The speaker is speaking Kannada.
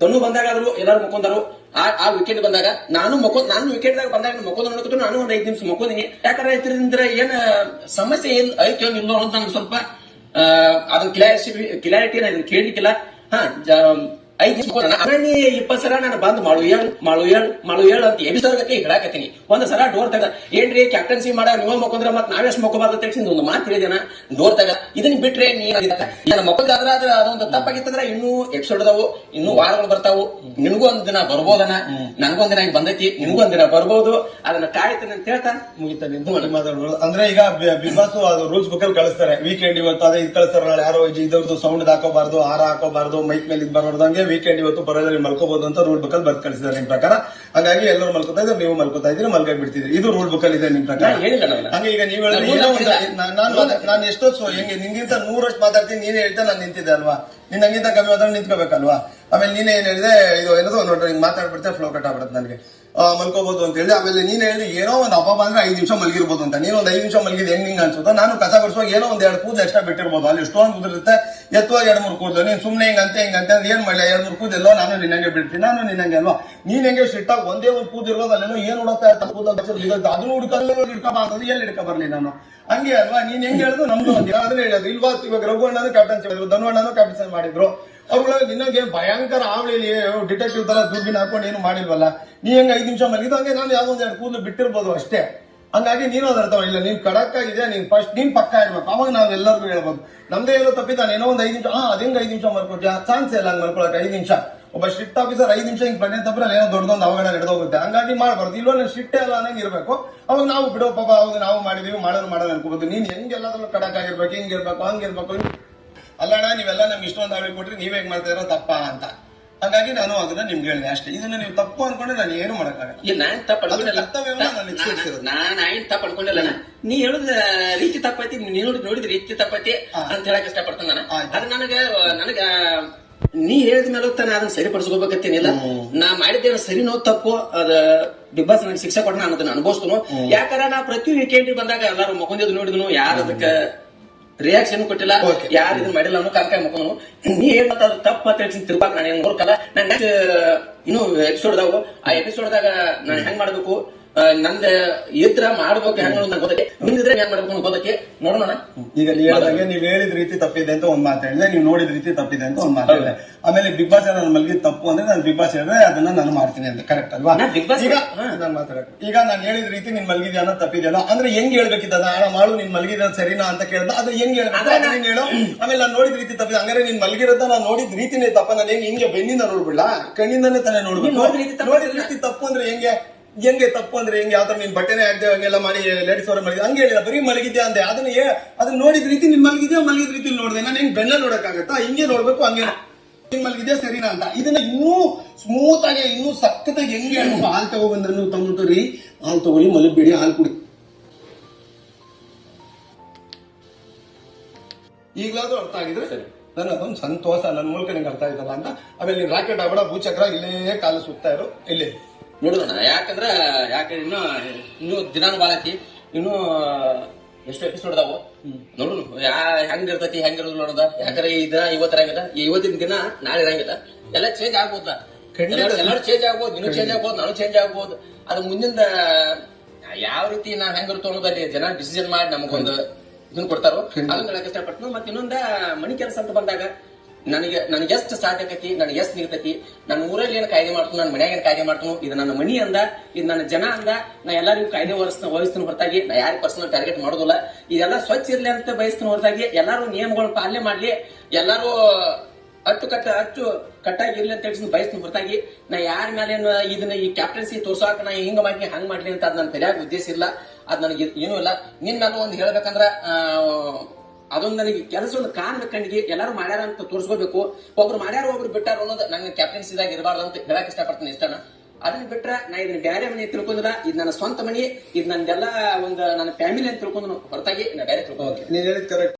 ದಣ್ಣು ಬಂದಾಗ ಆದ್ರು ಎಲ್ಲಾರು ಮಕ್ಕೊಂಡಾರು. ಆ ಆ ವಿಕೆಟ್ ಬಂದಾಗ ನಾನು ಮಕ್ಕೊಂಡ್ ನಾನು ವಿಕೆಟ್ ದಾಗ ಬಂದಾಗ ಮಕ್ಕೊಂಡ್ ನೋಡ್ಕೊತ ನಾನು ಒಂದ್ ಐದ್ ನಿಮಿಷ ಮಕ್ಕೊಂದಿನಿ ಯಾಕಂದ್ರೆ ಇದರಿಂದ ಏನ್ ಸಮಸ್ಯೆ ಏನ್ ಐತೋ ಇಲ್ಲೋ ಅಂತ ನಂಗೆ ಸ್ವಲ್ಪ ಅದನ್ನ ಕ್ಲಾರಿಟಿ ಕ್ಲಾರಿಟಿ ನಾನು ಕೇಳಲಿಕ್ಕಿಲ್ಲ ಹಾ ಐದ್ ನಿಮಿಷ ಮಕ್ಕೊಂಡ. ಆಮೇಲೆ ನೀ ಇಪ್ಪತ್ ಸಲ ನಾನು ಬಂದ್ ಮಾಡು ಹೇಳು ಮಾಡು ಏಳ್, ಮಾಡು ಏಳು ಅಂತ ಎಬಿಸೋರ್ಗತ್ತೆ ಹೇಳಾಕತ್ತೀನಿ. ಒಂದ್ ಸಲ ಡೋರ್ ತಗ ಏನ್ರಿ ಕ್ಯಾಪ್ಟನ್ಸಿ ಮಾಡ ನೀವ ಮಕ್ಕೊಂಡ್ರೆ ಮತ್ ನಾವೆಷ್ಟು ಮಕ್ಕೋಬಾರ್ದು ತಿಳಿಸಿದ ಒಂದು ಮಾತು ಹೇಳಿದೇನ ಡೋರ್ ತಗ ಇದನ್ನ ಬಿಟ್ರೆ ನೀನ್ ಮಕ್ಕೊಂದಾದ್ರ ಅದ್ರ ಅದೊಂದು ತಪ್ಪಾಗಿತ್ತಂದ್ರ ಇನ್ನೂ ಎಪಿಸೋಡ್ ಅದಾವು, ಇನ್ನೂ ವಾರಗಳು ಬರ್ತಾವು. ನಿನಗೂ ಒಂದ್ ದಿನ ಬರ್ಬೋದನ? ನನಗೊಂದ್ ದಿನ ಬಂದೈತಿ, ನಿನಗೂ ಒಂದ್ ದಿನ ಬರ್ಬೋದು. ಅದನ್ನ ಕಾಯ್ತಾನೆ ಅಂತ ಹೇಳ್ತಾ ಮುಗಿತ ನಿಂತು. ಮಾತಾಡೋದು ಅಂದ್ರೆ ಈಗ ಬಿಗ್ ಅದು ರೂಲ್ಸ್ ಬುಕ್ ಅಲ್ಲಿ ಕಳಿಸ್ತಾರೆ. ವೀಕೆಂಡ್ ಇವತ್ತು ಅದೇ ಇದು ಕಳಿಸ್ತಾರ ಯಾರೋ ಇದು ಇದ್ರದ್ದು ಸೌಂಡ್ ಹಾಕೋಬಾರ್ದು ಹಾರ ಹಾಕೋಬಾರ್ದು ಮೈಕ್ ಮೇಲೆ ಇದ್ ಬರೋದು ಹಂಗೆ ವೀಕೆಂಡ್ ಇವತ್ತು ಬರೋದ್ರಲ್ಲಿ ಮಲ್ಕೋಬಹುದು ಅಂತ ರೂಲ್ ಬುಕ್ ಅಲ್ಲಿ ಬರ್ದು ಕಳಿಸಿದ್ದಾರೆ ನಿಮ್ ಪ್ರಕಾರ? ಹಾಗಾಗಿ ಎಲ್ಲರೂ ಮಲ್ಕೋತಾ ಇದ್ರೆ ನೀವು ಮಲ್ಕೋತಾ ಇದ್ರೆ ಮಲ್ಕಾಗಿ ಬಿಡ್ತಿದ್ರಿ ಇದು ರೂಲ್ ಬುಕ್ ಅಲ್ಲಿ ಇದೆ ನಿಮ್ ಪ್ರಕಾರ? ನಾನ್ ನಾನು. ಹಂಗೆ ಈಗ ನೀವು ನಾನು ನಾನು ನಾನು ಎಷ್ಟೋ ಹೆಂಗೆ ನಿನ್ಗಿಂತ ನೂರಷ್ಟು ಮಾತಾಡ್ತೀನಿ ನೀನೇ ಹೇಳ್ತಾ ನಾನು ನಿಂತಿದ್ದೆ ಅಲ್ವಾ? ನಿನ್ನ ಹಂಗಿಂತ ಕಮ್ಮಿ ಮಾತಾಡಿ ನಿಂತ್ಕೋಬೇಕಲ್ವಾ? ಆಮೇಲೆ ನೀನೇ ಏನ್ ಹೇಳಿದೆ, ಇದು ಏನದು ನೋಡ್ರಿ, ಹಿಂಗ್ ಮಾತಾಡ್ಬಿಡ್ತೆ ಫ್ಲೋ ಕಟ್ ಆಗ್ಬಿಡುತ್ತೆ ನನಗೆ. ಮಲ್ಕೋಬಹುದು ಅಂತ ಹೇಳಿ, ಆಮೇಲೆ ನೀನ್ ಹೇಳಿದ್ರೆ ಏನೋ ಒಂದು ಹಬ್ಬ ಬಂದ್ರೆ ಐದು ನಿಮಿಷ ಮಲಗಿರ್ಬೋದು ಅಂತ. ನೀನು ಒಂದು ಐದು ನಿಮಿಷ ಮಲಗಿದ್ ಹೆಂಗ್ ಹಿಂಗ್ ಅನ್ಸುತ್ತೆ, ನಾನು ಕಸ ಬರ್ಸುವಾಗ ಏನೋ ಒಂದ್ ಎರಡು ಕೂದಲು ಎಕ್ಸ್ಟ್ರಾ ಬಿಟ್ಟಿರ್ಬೋದು. ಅಲ್ಲಿ ಎಷ್ಟೊಂದು ಕೂದಲಿರುತ್ತೆ, ಎತ್ತುವಾಗ ಎರಡು ಮೂರು ಕೂದಲು. ನೀನ್ ಸುಮ್ನೆ ಹಿಂಗ್ ಅಂತ ಹಿಂಗ್ ಅಂತ ಅಂದ್ರೆ ಏನ್ ಮಾಡಲಿ ಎರಡು ಮೂರು ಕೂದೆಲ್ಲೋ ನಾನು ನಿನ್ನಂಗೆ ಬಿಡ್ತೀನಿ, ನಾನು ನಿನ್ನಂಗೆ ಅಲ್ವಾ? ನೀನ್ ಹೆಂಗೆ ಶಿಟ್ಟಾಗಿ ಒಂದೇ ಒಂದು ಕೂದಿರ್ಬೋದು ಅಲ್ಲೇನೋ ಏನ್ ಹುಡುಕ್ತಾ ಇರ್ತಾ ಕೂದಲು ಅದನ್ನು ಹುಡ್ಕಲ್ಲ ಹಿಡ್ಕಬ ಅಂತಂದ್ರೆ ಎಲ್ಲಿ ಹಿಡ್ಕ ಬರ್ಲಿ ನಾನು? ಹಂಗೆ ಅಲ್ವಾ? ನೀನ್ ಹೆಂಗ್ ಹೇಳಿದ್ರು ನಮ್ದು ಅದನ್ನ ಹೇಳೋದು ಇಲ್ವಾ, ಇವಾಗ ರಘು ಅಣ್ಣನು ಕ್ಯಾಪ್ಟನ್ಸಿ ಮಾಡಿದ್ರು, ಧನು ಅಣ್ಣನು ಮಾಡಿದ್ರು. ಅವ್ರೊಳಗೆ ನಿನಗೆ ಭಯಂಕರ ಆವಳಿ ಡಿಟೆಕ್ಟಿವ್ ತರ ದುಡ್ಡಿನ ಹಾಕೊಂಡು ಏನು ಮಾಡಿಲ್ವಲ್ಲ? ನೀ ಹೆಂಗ್ ಐದು ನಿಮಿಷ ಮಲಗಿದ್ದು ಹಂಗೆ ನಾನು ಯಾವುದೋ ಒಂದು ಎರಡು ಕೂದಲು ಬಿಟ್ಟಿರ್ಬೋದು ಅಷ್ಟೇ. ಹಂಗಾಗಿ ನೀನು ಅದ್ರ ಅರ್ಥ ಇಲ್ಲ ನೀನ್ ಖಡಕ್ ಆಗಿದೆ ನೀನ್ ಫಸ್ಟ್ ನೀನ್ ಪಕ್ಕ ಇರ್ಬೇಕು. ಅವಾಗ ನಾವ್ ಎಲ್ಲರಿಗೂ ಹೇಳ್ಬೋದು. ನಮ್ದೇ ಏನೋ ತಪ್ಪಿದ್ದಾನೆ. ಏನೋ ಒಂದ್ ಐದು ನಿಮಿಷ ಹಾ ಅದೇಂಗ್ ಐದು ನಿಮಿಷ ಮಲ್ಕೊಟ್ಯಾ ಚಾನ್ಸ್ ಇಲ್ಲ, ಹಂಗ್ ಮಲ್ಕೊಳಕ್ ಐದು ನಿಮಿಷ. ಒಬ್ಬ ಸ್ಟ್ರಿಕ್ಟ್ ಆಫೀಸರ್ ಐದು ನಿಮಿಷ ಹಿಂಗ್ ಬಂದೆ ತಪ್ಪರಲ್ಲಿ ಏನೋ ದೊಡ್ಡದೊಂದು ಅವಘಡ ನಡೆದೋಗುತ್ತೆ. ಹಂಗಾಗಿ ಮಾಡ್ಬಾರ್ದು. ಇಲ್ಲೋ ನಾನು ಶಿಟ್ಟೆ ಅಲ್ಲ ಅನ್ನಂಗ್ ಇರ್ಬೇಕು. ಅವಾಗ ನಾವು ಬಿಡೋ, ಪಾಪ ಅವಾಗ ನಾವು ಮಾಡಿದೀವಿ ಮಾಡೋದು ಮಾಡೋದು ಅನ್ಕೋಬಹುದು ನೀನ್ ಹೆಂಗೆಲ್ಲಾದ್ರೂ ಕಡಕ್ ಆಗಿರ್ಬೇಕು ಹಿಂಗಿರ್ಬೇಕು ಹಂಗಿರ್ಬೇಕು ಅಲ್ಲಣ್ಣ ನೀವೆಲ್ಲ ನಮ್ಗೆ ಇಷ್ಟೊಂದು ಆವಳಿ ಕೊಟ್ರಿ ನೀವ್ ಹೇಗ್ ಮಾಡ್ತಾ ಇರೋ ತಪ್ಪ ಅಂತ. ಹಾಗಾಗಿ ನಾನು ಅದನ್ನ ನಿಮ್ಗೆ ಹೇಳಿದೆ ಅಷ್ಟೇ. ಇದನ್ನ ನೀವು ತಪ್ಪು ಅನ್ಕೊಂಡ್ರೆ ನಾನು ಏನು ಮಾಡಕ್ಕಾಗಲ್ಲ. ಇಲ್ಲ ನಾನು ತಪ್ಪ ಅನ್ಕೊಂಡಿಲ್ಲ. ಕರ್ತವ್ಯವನ್ನ ನಾನು ನಿಶ್ಚಯಿಸಿರೋದು. ನಾನು ಏನ್ ತಪ್ಪ ಅನ್ಕೊಂಡಿಲ್ಲ. ನೀ ಹೇಳುದ ರೀತಿ ತಪ್ಪೈತಿ ನೀ ನೋಡಿ ನೋಡಿದ ರೀತಿ ತಪ್ಪೈತಿ ಅಂತ ಹೇಳಕ್ ಇಷ್ಟಪಡ್ತೇನೆ ನಾನು. ಅದ್ ನನಗ ನನಗ ನೀ ಹೇಳಿದ ಮೇಲೆ ತಾನೆ ಅದನ್ನ ಸರಿಪಡಿಸ್ಕೋಬೇಕತ್ತೇನಿಲ್ಲ ನಾ ಮಾಡಿದ್ದೇನೆ ಸರಿನೋ ತಪ್ಪು ಅದ ಬಿಗ್ ಬಾಸ್ ನನಗೆ ಶಿಕ್ಷೆ ಕೊಟ್ಟ ನಾನು ಅದನ್ನ ಅನುಭವಿಸ್ತನು ಯಾಕಂದ್ರೆ ನಾ ಪ್ರತಿ ವೀಕೆಂಡ್ ಬಂದಾಗ ಎಲ್ಲಾರು ಮಕ್ಕೊಂದಿದ್ದು ನೋಡಿದ್ನು. ಯಾರು ಅದಕ್ಕ ರಿಯಾಕ್ಷನ್ ಕೊಟ್ಟಿಲ್ಲ. ಯಾರು ಇದನ್ನ ಮಾಡಿಲ್ಲ ಅನ್ನೋ ಕಾಂಕಾಯ ಮುಖನು ನೀ ಏನ್ ಮಾತಾದ್ರು ತಪ್ಪ ಅಂತ ಹೇಳ್ತೀನಿ ತಿರ್ಪಾಕ್ ನಾನು ಏನ್ ನೋಡ್ಕಲ್ಲ. ನಾನು ನೆಕ್ಸ್ಟ್ ಇನ್ನು ಎಪಿಸೋಡ್ದಾಗ ಆ ಎಪಿಸೋಡ್ ದಾಗ ನಾನು ಹೆಂಗ್ ಮಾಡ್ಬೇಕು? ನಂದ ಇದ್ರ ಮಾಡ್ಬೇಕು ಹೆಂಗ್ ನಂಗೆ ಮುಂದಿದ್ರೆ ಹೆಂಗ್ ಮಾಡ್ಬೇಕು ಅನ್ನೋದು ಗೊತ್ತೈತಿ ನೋಡೋಣ ಈಗ ನೀವು ಹೇಳಿದಾಗೆ ನೀವು ಹೇಳಿದ ರೀತಿ ತಪ್ಪಿದೆ ಅಂತ ಒಂದ್ ಮಾತು ಹೇಳಿದೆ ನೀವು ನೋಡಿದ ರೀತಿ ತಪ್ಪಿದೆ ಅಂತ ಒಂದ್ ಮಾತು ಹೇಳಿದೆ. ಆಮೇಲೆ ಬಿಗ್ ಬಾಸ್ ನಾನು ಮಲ್ಗಿ ತಪ್ಪು ಅಂದ್ರೆ ನಾನು ಬಿಗ್ ಬಾಸ್ ಹೇಳಿದ್ರೆ ಅದನ್ನ ನಾನು ಮಾಡ್ತೀನಿ ಅಂತ ಕರೆಕ್ಟ್ ಅಲ್ವಾ? ಈಗ. ನಾನು ಮಾತಾಡಕ್ಕೆ ಈಗ ನಾನು ಹೇಳಿದ ರೀತಿ ನಿನ್ ಮಲ್ಗಿದ್ಯಾನ ತಪ್ಪಿದ್ಯಾನ ಅಂದ್ರೆ ಹೆಂಗ್ ಹೇಳ್ಬೇಕಿತ್ತ ನಾನು ಮಾಡು ನಿನ್ ಮಲ್ಗಿದ ಸರಿನಾ ಅಂತ ಕೇಳ್ದ ಅದು ಹೆಂಗ್ ಹೆಂಗ್ ಹೇಳು. ಆಮೇಲೆ ನಾನು ನೋಡಿದ ರೀತಿ ತಪ್ಪಿದೆ. ಹಂಗಾರೆ ನೀನ್ ಮಲ್ಗಿರೋದ ನಾನು ನೋಡಿದ ರೀತಿನೇ ತಪ್ಪ. ನಾನು ಹೆಂಗ್ ಹಿಂಗೆ ಬೆನ್ನಿಂದ ನೋಡ್ಬಿಡ್ಲಾ? ಕಣ್ಣಿಂದಾನೇ ತಾನೇ ನೋಡ್ಬಿಟ್ಟು ನೀನ್ ನೋಡಿದ ರೀತಿ ತಪ್ಪು ನೋಡಿದ ರೀತಿ ತಪ್ಪು ಅಂದ್ರೆ ಹೆಂಗೆ? ಹೆಂಗೆ ತಪ್ಪು ಅಂದ್ರೆ ಹೆಂಗೆ ಯಾವ ನೀನ್ ಬಟ್ಟೆನೆ ಹಾಕ್ದೆ ಹಂಗೆಲ್ಲ ಮಾಡಿ ಲೇಡೀಸ್ ಅವರ ಮಲಗಿದೆ ಹಂಗೆ ಹೇಳಿಲ್ಲ ಬರೀ ಮಲಗಿದ್ಯಾ ಅಂದೆ. ಅದನ್ನ ಏ ಅದನ್ನ ನೋಡಿದ ರೀತಿ ನೀನ್ ಮಲಗಿದ್ಯಾ ಮಲಗಿದ ರೀತಿ ನೋಡಿದೆ. ನಾನು ಹೆಂಗ್ ಬೆನ್ನ ನೋಡಕ್ಕಾಗತ್ತಾ? ಹಿಂಗೆ ನೋಡ್ಬೇಕು ಹಂಗೆ ಹಿಂಗ್ ಮಲಗಿದ್ಯಾ ಸರಿನಾ ಅಂತ. ಇದನ್ನ ಇನ್ನೂ ಸ್ಮೂತ್ ಆಗಿ ಇನ್ನೂ ಸಖತ್ತಾಗಿ ಹೆಂಗೆ ಹೇಳ್ಬೇಕು ಹಾಲು ತಗೊಬಂದ್ರೆ ರೀ ಹಾಲು ತಗೊಳ್ಳಿ ಮಲಗಬೇಡಿ ಹಾಲು ಕುಡಿ. ಈಗಲಾದ್ರೂ ಅರ್ಥ ಆಗಿದ್ರೆ ಸರಿ. ನನ್ನ ಅದೊಂದು ಸಂತೋಷ ನನ್ನ ಮೂಲಕ ನಿಂಗೆ ಅರ್ಥ ಆಯ್ತಲ್ಲ ಅಂತ. ಆಮೇಲೆ ನೀನ್ ರಾಕೆಟ್ ಆಗಬೇಡ ಭೂಚಕ್ರ ಇಲ್ಲೇ ಕಾಲು ಸುತ್ತಾ ಇರು. ಇಲ್ಲಿ. ನೋಡೋಣ ಯಾಕಂದ್ರ ಯಾಕೆ ಇನ್ನು ಇನ್ನು ದಿನಾನು ಬಾಳತಿ ಇನ್ನು ಎಷ್ಟು ಎಪಿಸೋಡ್ ಅದಾವು. ನೋಡೋಣ ಯಾ ಹೆಂಗ್ ಇರ್ತೈತಿ ಹೆಂಗ್ ಇರೋದು ನೋಡೋದ. ಯಾಕಂದ್ರೆ ಈ ದಿನ ಇವತ್ತರ ಇರಂಗಿಲ್ಲ ಇವತ್ತಿನ ದಿನ ನಾಳೆ ಇರಂಗಿಲ್ಲ. ಎಲ್ಲ ಚೇಂಜ್ ಆಗ್ಬೋದ. ಎಲ್ಲರೂ ಚೇಂಜ್ ಆಗ್ಬೋದು ನೀನು ಚೇಂಜ್ ಆಗ್ಬೋದು ನಾನು ಚೇಂಜ್ ಆಗ್ಬೋದು. ಅದು ಮುಂದಿಂದ ಯಾವ ರೀತಿ ನಾ ಹೆಂಗಿರ್ತು ಅನ್ನೋದಲ್ಲಿ ಜನ ಡಿಸಿಷನ್ ಮಾಡಿ ನಮಗೊಂದು ಇದನ್ನ ಕೊಡ್ತಾರೋ ಅದನ್ನ ಹೇಳಕ್ ಇಷ್ಟಪಟ್ಟು ಮತ್ತೆ ಇನ್ನೊಂದ ಮನಿ ಕೆಲಸ ಅಂತ ಬಂದಾಗ ನನಗೆ ನನಗೆ ಎಷ್ಟು ಸಾಧ್ಯಕತಿ ನನಗೆ ಎಷ್ಟು ನಿಗತೈತಿ ನನ್ನ ಊರಲ್ಲಿ ಏನು ಕಾಯ್ದೆ ಮಾಡ್ತೀನಿ? ನನ್ನ ಮನ್ಯಾಗ ಏನು ಕಾಯ್ದೆ ಮಾಡ್ತೀನಿ? ಇದು ನನ್ನ ಮನಿ ಅಂದ, ಇದು ನನ್ನ ಜನ ಅಂದ, ನಾ ಎಲ್ಲರಿಗೂ ಕಾಯ್ದೆ ವಹಿಸ್ತೀನಿ ವಹಿಸ್ತೀನಿ ಹೊರತಾಗಿ. ನಾ ಯಾರು ಪರ್ಸನಲ್ ಟಾರ್ಗೆಟ್ ಮಾಡೋದಿಲ್ಲ. ಇದೆಲ್ಲ ಸ್ವಚ್ಛ ಇರ್ಲಿ ಅಂತ ಬಯಸ್ತೀನಿ ಹೊರತಾಗಿ. ಎಲ್ಲರೂ ನಿಯಮಗಳನ್ನ ಪಾಲನೆ ಮಾಡ್ಲಿ. ಎಲ್ಲರೂ ಅತ್ತು ಕಟ್ಟ ಅಚ್ಚು ಕಟ್ಟಾಗಿ ಇರ್ಲಿ ಅಂತ ಹೇಳಿ ಬಯಸ್ತೀನಿ ಹೊರತಾಗಿ. ನಾ ಯಾರ ಮೇಲೆ ಇದನ್ನ ಈ ಕ್ಯಾಪ್ಟನ್ಸಿ ತೋರ್ಸಾಕ ನಾ ಹಿಂಗ ಮಾಡಿ ಹಂಗ ಮಾಡ್ಲಿ ಅಂತ ಅದ್ ನನ್ನ ತಲೆಯಾಗ ಉದ್ದೇಶ ಇಲ್ಲ. ಅದ್ ನನಗೆ ಏನೂ ಇಲ್ಲ. ನಿನ್ನ ಮೇಲೆ ಒಂದು ಹೇಳ್ಬೇಕಂದ್ರ ಅದೊಂದು ನನಗೆ ಕೆಲಸ ಒಂದು ಕಾಣ್ಬೇಕು ಕಣ್ಣಿಗೆ ಎಲ್ಲರೂ ಮಾಡ್ಯಾರ ಅಂತ ತೋರಿಸ್ಕೋಬೇಕು ಒಬ್ರು ಮಾಡ್ಯಾರ ಒಬ್ರು ಬಿಟ್ಟಾರ ಅನ್ನೋದು ನಂಗೆ ಕ್ಯಾಪ್ಟನ್ಸಿದಾಗ ಇರಬಾರ್ದು ಅಂತ ಹೇಳಕ್ ಇಷ್ಟಪಡ್ತೀನಿ ಇಷ್ಟನ. ಅದನ್ನ ಬಿಟ್ರ ನಾ ಇದನ್ನ ಬೇರೆ ಮನೆ ತಿಳ್ಕೊಂಡಿಲ್ಲ. ಇದು ನನ್ನ ಸ್ವಂತ ಮನಿ, ಇದು ನಂದೆಲ್ಲ ಒಂದು ನನ್ನ ಫ್ಯಾಮಿಲಿ ಅಂತ ತಿಳ್ಕೊಂಡು ಹೊರತಾಗಿ ನಾ ಬೇರೆ ಕರೆಕ್ಟ್